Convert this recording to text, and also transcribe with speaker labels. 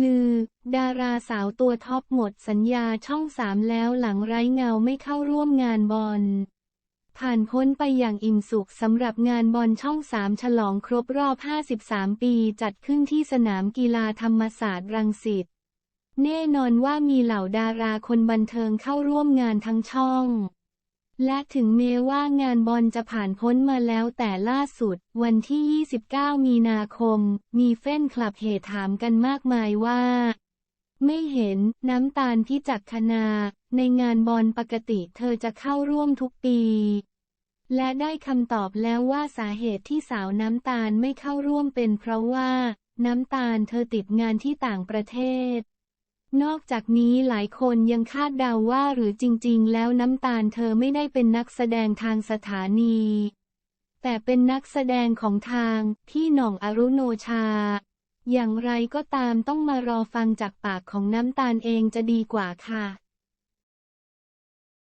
Speaker 1: ลือ ดาราสาวตัวท็อปหมดสัญญาช่องสามแล้วหลังไร้เงาไม่เข้าร่วมงานบอล ผ่านพ้นไปอย่างอิ่มสุขสำหรับงานบอลช่องสามฉลองครบรอบ 53 ปีจัดขึ้นที่สนามกีฬาธรรมศาสตร์รังสิต แน่นอนว่ามีเหล่าดาราคนบันเทิงเข้าร่วมงานทั้งช่อง และถึงแม้ว่างานบอลจะผ่านพ้นมาแล้วแต่ล่าสุด วันที่ 29 มีนาคม มีแฟนคลับเหตุถามกันมากมายว่า ไม่เห็นน้ำตาลพิจักคณา ในงานบอลปกติเธอจะเข้าร่วมทุกปี และได้คำตอบแล้วว่าสาเหตุที่สาวน้ำตาลไม่เข้าร่วมเป็นเพราะว่า น้ำตาลเธอติดงานที่ต่างประเทศ นอกจากนี้หลายคนยังคาดเดาว่าหรือจริงๆ แล้วน้ำตาลเธอไม่ได้เป็นนักแสดงทางสถานี แต่เป็นนักแสดงของทางพี่หน่องอรุโนชา อย่างไรก็ตามต้องมารอฟังจากปากของน้ำตาลเองจะดีกว่าค่ะ